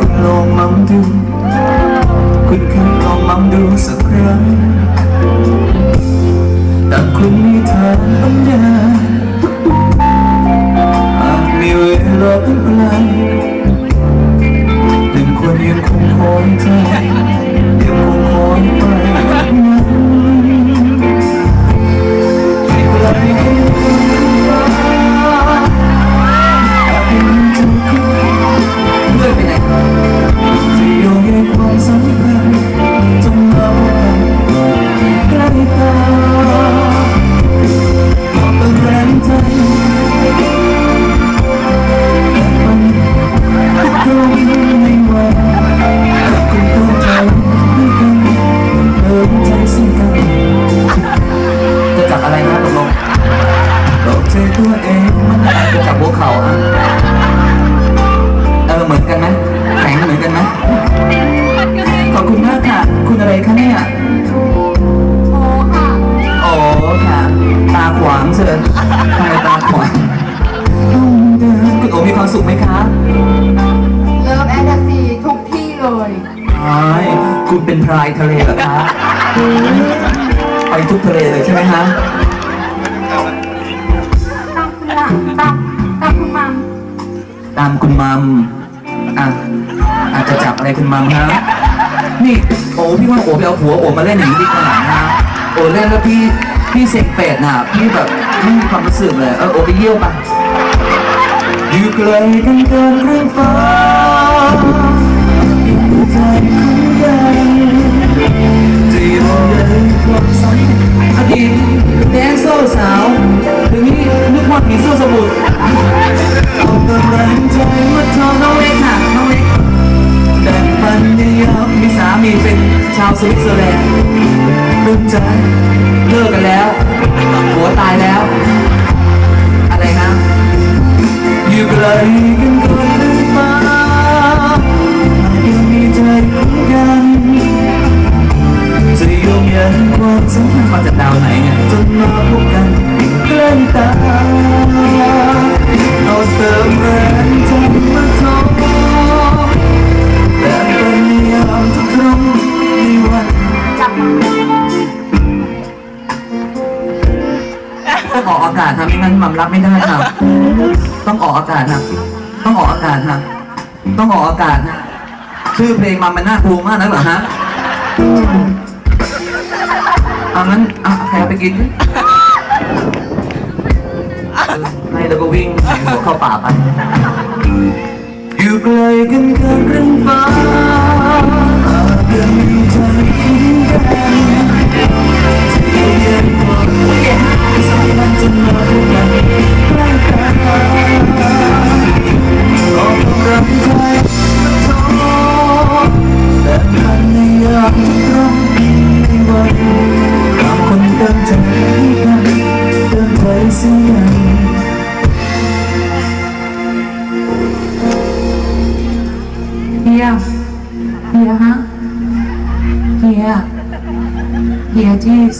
คุณลองมั่งดู คุณเคยลองมั่งดูสักครั้งแต่คุณมีทางบางอย่างอา มันจะจับหัวเข่าอะเออเหมือนกันไหมแข็งเหมือนกันไหมขอบคุณมากค่ะ คุณอะไรคะเนี่ยโอ้ค่ะโอ้ค่ะตาขวางเชิญทำไมตาขวางต้องเดินคุณโอมีความสุขไหมคะเลิฟแอนตาซีทุกที่เลยใช่คุณเป็นพรายทะเลเหรอคะ ไปทุกทะเลเลยใช่ไหมฮะ ตามคุณมัมอะอาจจะจับอะไรคุณมัมฮะนี่โอ้พี่ว่าโอ้ไปเอาผัวโอ้มาเล่นอย่างนี้ดีกว่านะโอ้เล่นแล้วพี่พี่เสกเป็ดน่ะพี่แบบไม่มีความรู้สึกเลยเออโอ้ไปเยี่ยวปะอยู่ไกลกันเกินเรื่องฟ้าใจของกันจะยอมเดินความสัมพันธ์อดีตแดนโซ่สาวถึง ลกันก่อนเรื่องฟ้ายังมีใจคุ้มกันจะโยงยันความสัมพันธ์มาจากดาวไหนเนี่ยจนมาพบกันใกล้ตาเอาเติมแรง อากาศครับไม่งั้นหมัมรับไม่ได้ครับ ต้องออกอากาศครับ ต้องออกอากาศครับ ต้องออกอากาศฮะชื่อเพลงมัมมันน่ากลัวมากนะเหรอฮะเอางั้นอะใครเอาไปกินดิให้แล้วก็วิ่งหัวเข้าป่าไป อยู่ไกลกันเกินครึ่งฟ้าอาจยังใจคุ้มกัน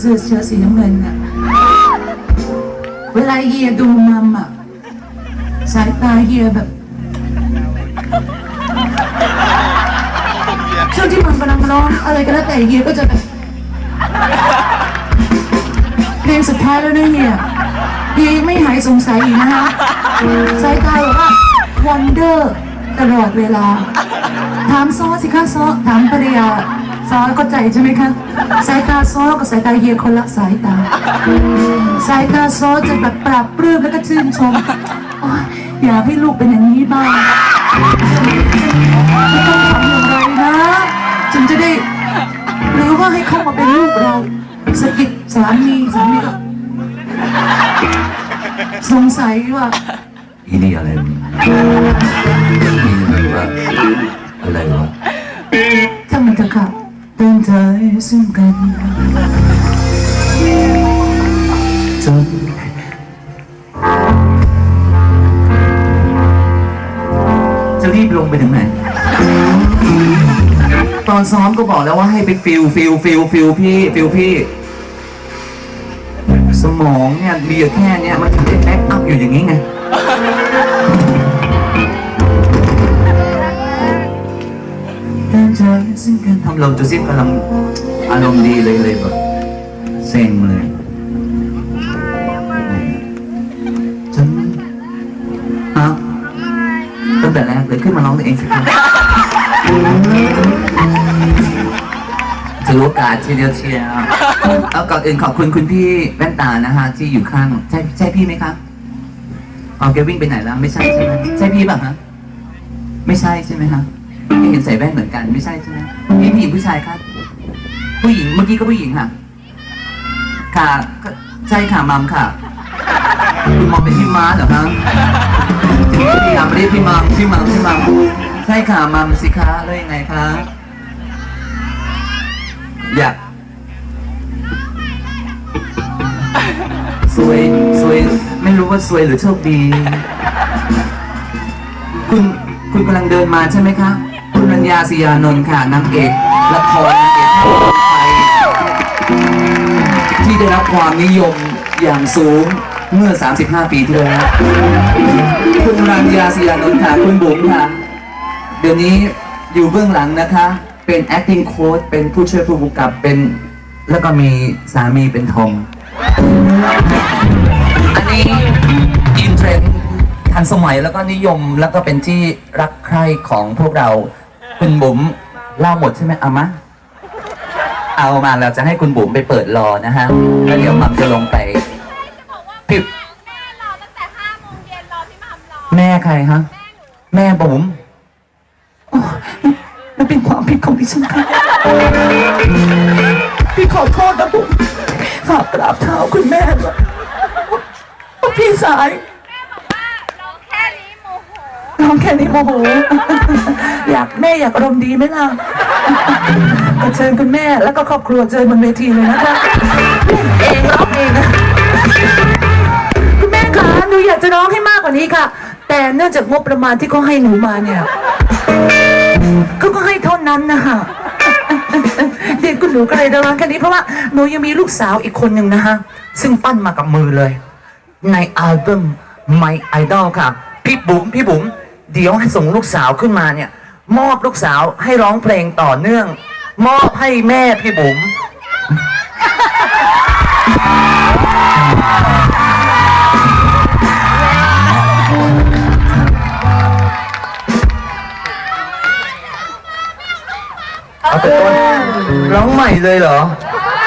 สื้อเชิ้ตสีน้ำเงินน่ะ เวลาเฮียดูมัมอะ สายตาเฮียแบบ ช่วงที่มันกำลังร้องอะไรก็แล้วแต่เฮียก็จะแบบเพลงสุดท้ายแล้วนะเฮียเฮียยังไม่หายสงสัยอีกนะคะสายตาแบบว่า wonder ตลอดเวลา ถามซ้อสิคะซ้อถามภรรยา ซ้อเข้าใจใช่ไหมคะ สายตาซ้อกับสายตาเฮียคนละสายตา สายตาซ้อจะแบบปรับปลื้มแล้วก็ชื่นชมโอ๊ยอยากให้ลูกเป็นอย่างนี้บ้างไม่ต้องทำอย่างไรนะจึงจะได้ หรือว่าให้เข้ามาเป็นลูกเราสะกิดสามีสามีก็สงสัยว่า อีนี่อะไรนี่นี่ว่าอะไรวะถ้ามันจะขับเตือนใจซึ่งกัน จนจะรีบลงไปถึงไหน ตอนซ้อมก็บอกแล้วว่าให้ไปฟิลฟิลฟิลฟิลพี่ฟิลพี่ สมองเนี่ยมีอยู่แค่เนี้ยมันถึงได้แบ็กอัพอยู่อย่างนี้ไง กันทำลมจูซิมกำลังอารมณ์ดีเลยเลยแบบเซ็งเลยฉันฮะตั้งแต่แรกเลยขึ้นมาร้องตัวเองสิครับถือโอกาสทีเดียวเชียวเอาก่อนอื่นขอบคุณคุณพี่แว่นตานะฮะที่อยู่ข้างใช่ใช่พี่ไหมครับอ๋อแกวิ่งไปไหนแล้ว ไม่ใช่ใช่ไหมใช่พี่ป่ะฮะไม่ใช่ใช่ไหมครั บที่เห็นใส่แว่นเหมือนกันไม่ใช่ใช่ไหมพี่ผู้หญิงผู้ชายครับ ผู้หญิงเมื่อกี้ก็ผู้หญิงค่ะ ค่ะก็ใช่ค่ะมัมค่ะคุณมองเป็นพี่ม้าเหรอครับถึงพยายามเรียกพี่มัมพี่มัมพี่มัมใช่ค่ะมัมสิคะแล้วยังไงคะอยากสวยสวยไม่รู้ว่าสวยหรือโชคดี คุณคุณกำลังเดินมาใช่ไหมคะ คุณรัญญาศรียานนท์ค่ะนางเอกละครนางเอกไทยที่ได้รับความนิยมอย่างสูงเมื่อ 35 ปีที่แล้ว คุณรัญญาศรียานนท์ค่ะคุณบุ๋มค่ะ เดี๋ยวนี้อยู่เบื้องหลังนะคะ เป็น acting coach เป็นผู้ช่วยผู้กำกับเป็น แล้วก็มีสามีเป็นทอม อันนี้อินเทรนด์ทันสมัยแล้วก็นิยมแล้วก็เป็นที่รักใคร่ของพวกเรา คุณบุ๋มเล่าหมดใช่ไหมเอามาเอามาเราจะให้คุณบุ๋มไปเปิดรอนะฮะแล้วเดี๋ยวมัมจะลงไปพี่แม่รอตั้งแต่ห้าโมงเย็นรอพี่หมัมรอแม่ใครฮะแม่บุ๋มโอ้ยมันเป็นความผิดของดิฉันค่ะพี่ขอโทษนะบุ๋มฝากกราบเท้าคุณแม่ด้วยว่าพี่สาย รอแค่นี้โมโห น้ องแค่นี้โมโห อยากแม่อยากอารมณ์ดีไหมล่ะก็เชิญคุณแม่แล้วก็ครอบครัวเจอบนเวทีเลยนะคะเองร้องเองนะคุณแม่คะหนูอยากจะร้องให้มากกว่านี้ค่ะ แต่เนื่องจากงบประมาณที่เขาให้หนูมาเนี่ยเขาก็ให้เท่านั้นนะคะเด็กคุณหนูก็เลยร้องแค่นี้เพราะว่าหนูยังมีลูกสาวอีกคนหนึ่งนะคะซึ่งปั้นมากับมือเลย ในอัลบั้ม My Idol ค่ะ พี่บุ๋มพี่บุ๋ม เดี๋ยวให้ส่งลูกสาวขึ้นมาเนี่ย มอบลูกสาวให้ร้องเพลงต่อเนื่อง มอบให้แม่พี่บุ๋มเอาแต่ต้นร้องใหม่เลยเหรอ